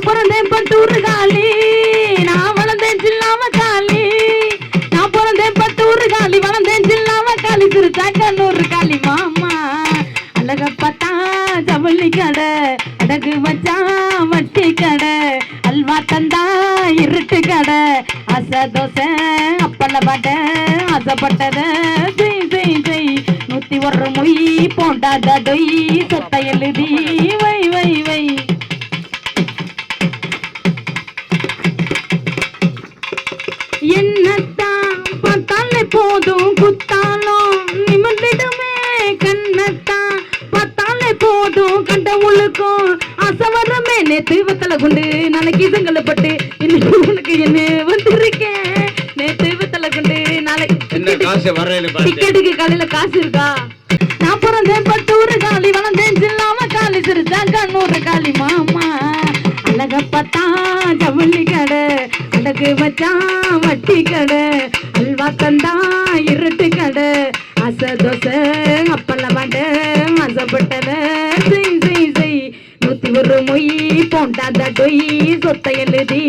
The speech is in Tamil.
நான் பிறந்தேன் பட்டூர் காலி நான் வளர்ந்தேன் சில்லாம காலி. நான் பிறந்தேன் பட்டூர் காலி வளர்ந்தேன் சில்லாம காலி. சிறுச்சா காலி மாமா அழக ஜவுளி கடை அடகு வச்சா வட்டி கடை அல்வா தந்தா இருட்டு கடை. அசை தோசை அப்பள பாட்டை ஆசைப்பட்டதை செய் செய் செய். நூத்தி ஒரு மொய் போண்டாத டொய் சொத்தை எழுதி போதும் குத்தாலும் நிமிர்ந்திடுமே கண்ணத்தான். பார்த்தாலே போதும் கண்டவுளுக்கும் அசவரமே நேத்து வத்தல குண்டு நாளைக்கு இதுங்களை பட்டு. இன்னைக்கு உனக்கு என்ன வந்திருக்கேன் நேத்து வத்தல குண்டு நாளைக்கு டிக்கெட்டுக்கு காலையில காசு இருக்கா? நான் பிறந்தேன் பட்டூர் காலி வளர்ந்தேன் சில்லாம காலி சிரிச்சா கண்ணூர் காலி மாமா. எனக்கு வச்சான் வட்டி கடை. அல்வா தந்தா இருட்டு கடை. அச தோசை அப்பல்ல வாட ஆசைப்பட்டத செய் செய் செய். நூத்தி ஒரு மொய் போண்டாத டொய் சொத்தை எழுதி